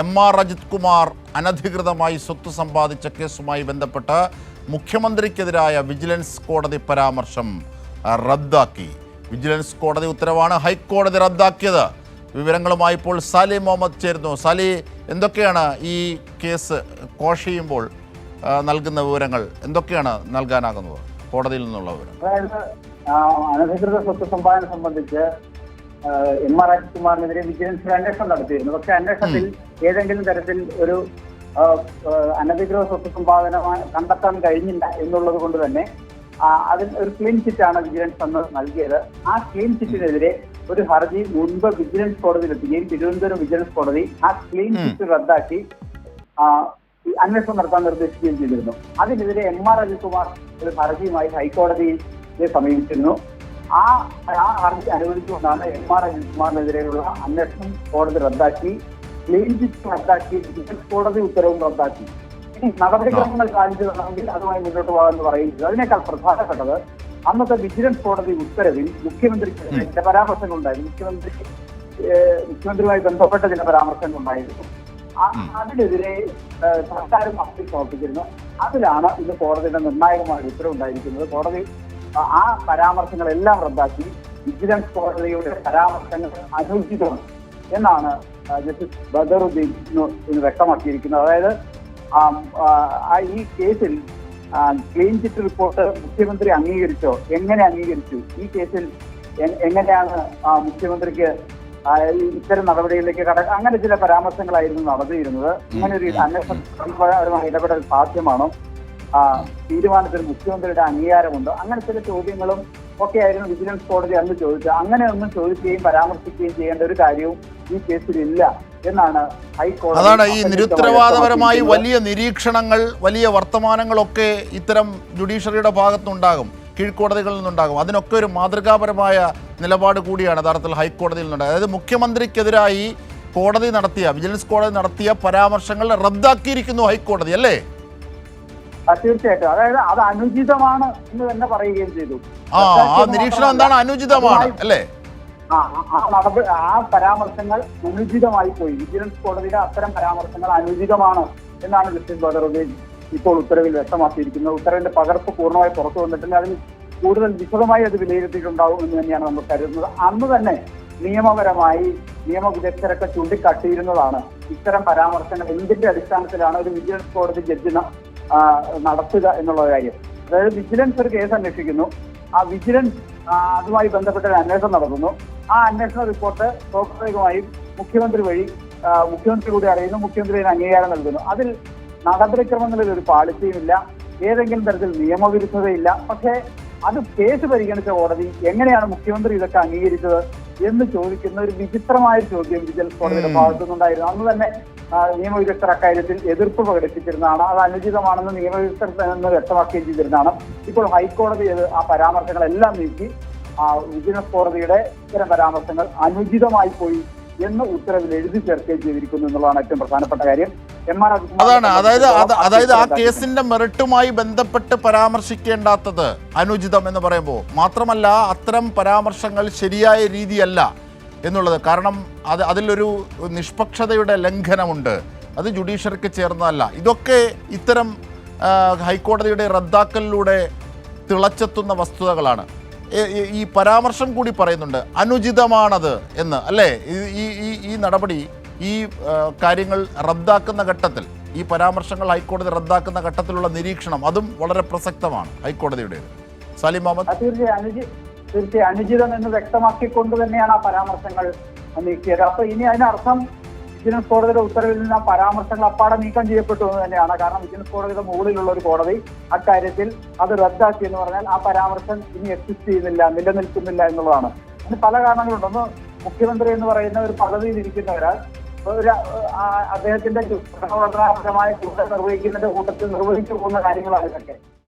M R Ajith Kumar അനധികൃതമായി സ്വത്ത് സമ്പാദിച്ച കേസുമായി ബന്ധപ്പെട്ട് മുഖ്യമന്ത്രിക്കെതിരായ വിജിലൻസ് കോടതി പരാമർശം റദ്ദാക്കി. വിജിലൻസ് കോടതി ഉത്തരവാണ് ഹൈക്കോടതി റദ്ദാക്കിയത്. വിവരങ്ങളുമായി ഇപ്പോൾ സാലി മുഹമ്മദ് ചേരുന്നു. സാലി എന്തൊക്കെയാണ് ഈ കേസ് കോഷ് ചെയ്യുമ്പോൾ നൽകുന്ന വിവരങ്ങൾ? എന്തൊക്കെയാണ് നൽകാനാകുന്നത്? കോടതിയിൽ നിന്നുള്ള വിവരം അതായത് അനധികൃത സ്വത്ത് സമ്പാദനം സംബന്ധിച്ച് എം ആർ അജിത്കുമാറിനെതിരെ വിജിലൻസ് ഒരു അന്വേഷണം നടത്തിയിരുന്നു. പക്ഷെ അന്വേഷണത്തിൽ ഏതെങ്കിലും തരത്തിൽ ഒരു അനധികൃത സ്വത്ത് സമ്പാദന കണ്ടെത്താൻ കഴിഞ്ഞില്ല എന്നുള്ളത് കൊണ്ട് തന്നെ അതിൽ ഒരു ക്ലീൻ ചിറ്റാണ് വിജിലൻസ് അന്ന് നൽകിയത്. ആ ക്ലീൻ ചിറ്റിനെതിരെ ഒരു ഹർജി മുൻപ് വിജിലൻസ് കോടതിയിൽ എത്തുകയും തിരുവനന്തപുരം വിജിലൻസ് കോടതി ആ ക്ലീൻ ചിറ്റ് റദ്ദാക്കി അന്വേഷണം നടത്താൻ നിർദ്ദേശിക്കുകയും ചെയ്തിരുന്നു. അതിനെതിരെ എം ആർ അജിത്കുമാർ ഒരു ഹർജിയുമായി ഹൈക്കോടതിയെ സമീപിച്ചിരുന്നു. ആ ആ ഹർജി അനുവദിച്ചുകൊണ്ടാണ് എം ആർ അജിത്കുമാറിനെതിരെയുള്ള അന്വേഷണം കോടതി റദ്ദാക്കി. ക്ലീൻ ചിറ്റ് റദ്ദാക്കി വിജിലൻസ് കോടതി ഉത്തരവും റദ്ദാക്കി. ഇനി നടപടിക്രമങ്ങൾ കാണിച്ചു തന്നെങ്കിൽ അതുമായി മുന്നോട്ട് പോകാമെന്ന് പറയുന്നത് അതിനേക്കാൾ പ്രധാനപ്പെട്ടത് അന്നത്തെ വിജിലൻസ് കോടതി ഉത്തരവിൽ മുഖ്യമന്ത്രിക്ക് ചില പരാമർശങ്ങൾ ഉണ്ടായിരുന്നു മുഖ്യമന്ത്രി മുഖ്യമന്ത്രിയുമായി ബന്ധപ്പെട്ട ചില പരാമർശങ്ങൾ ഉണ്ടായിരുന്നു ആ- അതിനെതിരെ സർക്കാരും അപ്പീൽ പ്രവർത്തിച്ചിരുന്നു. അതിലാണ് ഇന്ന് കോടതിയുടെ നിർണായകമായ ഉത്തരവുണ്ടായിരിക്കുന്നത് കോടതി ആ- ആ പരാമർശങ്ങളെല്ലാം റദ്ദാക്കി. വിജിലൻസ് കോടതിയുടെ പരാമർശങ്ങൾ അനുചിതമാണ് എന്നാണ് ജസ്റ്റിസ് ബദറുദ്ദീൻ ഇന്ന് വ്യക്തമാക്കിയിരിക്കുന്നത്. അതായത് ഈ കേസിൽ ക്ലീൻ ചിറ്റ് റിപ്പോർട്ട് മുഖ്യമന്ത്രി അംഗീകരിച്ചോ? എങ്ങനെ അംഗീകരിച്ചു? ഈ കേസിൽ എങ്ങനെയാണ് മുഖ്യമന്ത്രിക്ക് ഇത്തരം നടപടികളിലേക്ക് കട അങ്ങനെ ചില പരാമർശങ്ങളായിരുന്നു നടത്തിയിരുന്നത്. ഇങ്ങനെ ഒരു അന്വേഷണപരമായ ഇടപെടൽ സാധ്യമാണോ? ആ, തീരുമാനത്തിന് മുഖ്യമന്ത്രിയുടെ അംഗീകാരമുണ്ടോ? അങ്ങനെ ചില ചോദ്യങ്ങളും ഒക്കെ ആയിരുന്നു വിജിലൻസ് കോടതി അന്ന് ചോദിച്ചത്. അങ്ങനെ ഒന്നും ചോദിക്കുകയും പരാമർശിക്കുകയും ചെയ്യേണ്ട ഒരു കാര്യവും ഈ കേസിലില്ല എന്നാണ് ഹൈക്കോടതി അതാണ് ഈ നിരുത്തരവാദപരമായി വലിയ നിരീക്ഷണങ്ങൾ വലിയ വർത്തമാനങ്ങളൊക്കെ ഇത്തരം ജുഡീഷ്യറിയുടെ ഭാഗത്തുനിന്നുണ്ടാകും കീഴ്ക്കോടതികളിൽ നിന്നുണ്ടാകും. അതിനൊക്കെ ഒരു മാതൃകാപരമായ നിലപാട് കൂടിയാണ് യഥാർത്ഥത്തിൽ ഹൈക്കോടതിയിൽ നിന്നുണ്ടായത്. അതായത് മുഖ്യമന്ത്രിക്കെതിരായി കോടതി നടത്തിയ വിജിലൻസ് കോടതി നടത്തിയ പരാമർശങ്ങൾ റദ്ദാക്കിയിരിക്കുന്നു ഹൈക്കോടതി അല്ലേ? തീർച്ചയായിട്ടും. അതായത് അത് അനുചിതമാണ് എന്ന് തന്നെ പറയുകയും ചെയ്തു. ആ ആ നിരീക്ഷണം എന്താണ് അനുചിതമാണ് അല്ലേ? ആ പരാമർശങ്ങൾ അനുചിതമായി പോയി. വിജിലൻസ് കോടതിയുടെ അത്തരം പരാമർശങ്ങൾ അനുചിതമാണ് എന്നാണ് ജസ്റ്റിസ് ബദറുദ്ദീൻ ഇപ്പോൾ ഉത്തരവിൽ വ്യക്തമാക്കിയിരിക്കുന്നത്. ഉത്തരവിന്റെ പകർപ്പ് പൂർണമായി പുറത്തു വന്നിട്ടില്ല. അതിന് കൂടുതൽ വിശദമായി അത് വിലയിരുത്തിയിട്ടുണ്ടാവും എന്ന് തന്നെയാണ് നമ്മൾ കരുതുന്നത്. അന്ന് തന്നെ നിയമപരമായി നിയമ വിദഗ്ധരൊക്കെ ചൂണ്ടിക്കാട്ടിയിരുന്നതാണ് ഇത്തരം പരാമർശങ്ങൾ എന്തിന്റെ അടിസ്ഥാനത്തിലാണ് ഒരു വിജിലൻസ് കോടതി ജഡ്ജി നടത്തുക എന്നുള്ള കാര്യം. അതായത് വിജിലൻസ് ഒരു കേസ് അന്വേഷിക്കുന്നു. ആ വിജിലൻസ് അതുമായി ബന്ധപ്പെട്ട ഒരു അന്വേഷണം നടത്തുന്നു. ആ അന്വേഷണ റിപ്പോർട്ട് സ്വാഭാവികമായും മുഖ്യമന്ത്രി വഴി മുഖ്യമന്ത്രി കൂടി അറിയുന്നു. മുഖ്യമന്ത്രി അതിന് അംഗീകാരം നൽകുന്നു. അതിൽ നടപടിക്രമങ്ങളിൽ ഒരു പാളിച്ചയുമില്ല ഏതെങ്കിലും തരത്തിൽ നിയമവിരുദ്ധതയില്ല. പക്ഷേ അത് കേസ് പരിഗണിച്ച കോടതി എങ്ങനെയാണ് മുഖ്യമന്ത്രി ഇതൊക്കെ അംഗീകരിച്ചത് എന്ന് ചോദിക്കുന്ന ഒരു വിചിത്രമായ ചോദ്യം വിജിലൻസ് കോടതിയുടെ ഭാഗത്തുനിന്നുണ്ടായിരുന്നു അന്ന് തന്നെ നിയമവിദഗ്ധർ അക്കാര്യത്തിൽ എതിർപ്പ് പ്രകടിപ്പിച്ചിരുന്നതാണ്. അത് അനുചിതമാണെന്ന് നിയമവിദഗ്ധർ എന്ന് വ്യക്തമാക്കുകയും ചെയ്തിരുന്നതാണ്. ഇപ്പോൾ ഹൈക്കോടതി ആ പരാമർശങ്ങളെല്ലാം നീക്കി. വിജിലൻസ് കോടതിയുടെ ഇത്തരം പരാമർശങ്ങൾ അനുചിതമായി പോയി എന്ന് ഉത്തരവിൽ എഴുതി ചേർക്കുകയും ചെയ്തിരിക്കുന്നു എന്നുള്ളതാണ് ഏറ്റവും പ്രധാനപ്പെട്ട കാര്യം. എം ആർ അതാണ്. അതായത് അതായത് ആ കേസിന്റെ മെറിറ്റുമായി ബന്ധപ്പെട്ട് പരാമർശിക്കേണ്ടാത്തത് അനുചിതം എന്ന് പറയുമ്പോൾ മാത്രമല്ല അത്തരം പരാമർശങ്ങൾ ശരിയായ രീതിയല്ല എന്നുള്ളത്. കാരണം അത് അതിലൊരു നിഷ്പക്ഷതയുടെ ലംഘനമുണ്ട്. അത് ജുഡീഷ്യറിക്ക് ചേർന്നതല്ല. ഇതൊക്കെ ഇത്തരം ഹൈക്കോടതിയുടെ റദ്ദാക്കലിലൂടെ തിളച്ചെത്തുന്ന വസ്തുതകളാണ്. ഈ- പരാമർശം കൂടി പറയുന്നുണ്ട് അനുചിതമാണത് എന്ന്. അല്ലേ? ഈ- ഈ ഈ- നടപടി ഈ കാര്യങ്ങൾ റദ്ദാക്കുന്ന ഘട്ടത്തിൽ ഈ പരാമർശങ്ങൾ ഹൈക്കോടതി റദ്ദാക്കുന്ന ഘട്ടത്തിലുള്ള നിരീക്ഷണം അതും വളരെ പ്രസക്തമാണ് ഹൈക്കോടതിയുടെ. സാലിം മുഹമ്മദ്? തീർച്ചയായും തീർച്ചയായും അനുചിതം എന്ന് വ്യക്തമാക്കിക്കൊണ്ട് തന്നെയാണ് ആ പരാമർശങ്ങൾ നീക്കിയത്. അപ്പൊ ഇനി അതിനർത്ഥം വിജിലൻസ് കോടതിയുടെ ഉത്തരവിൽ നിന്ന് പരാമർശങ്ങൾ അപ്പാടെ നീക്കം ചെയ്യപ്പെട്ടു എന്ന് തന്നെയാണ്. കാരണം വിജിലൻസ് കോടതിയുടെ മുകളിലുള്ള ഒരു കോടതി അക്കാര്യത്തിൽ അത് റദ്ദാക്കി എന്ന് പറഞ്ഞാൽ ആ പരാമർശം ഇനി എക്സിസ്റ്റ് ചെയ്യുന്നില്ല നിലനിൽക്കുന്നില്ല എന്നുള്ളതാണ്. അതിന് പല കാരണങ്ങളുണ്ട്. ഒന്ന് മുഖ്യമന്ത്രി എന്ന് പറയുന്ന ഒരു പദവിയിൽ ഇരിക്കുന്ന ഒരാൾ ഒരു അദ്ദേഹത്തിന്റെ പ്രവർത്തനപരമായ ചുമതല നിർവഹിക്കുന്നതിന്റെ കൂട്ടത്തിൽ നിർവഹിച്ചു പോകുന്ന കാര്യങ്ങളാണ് ഇതൊക്കെ.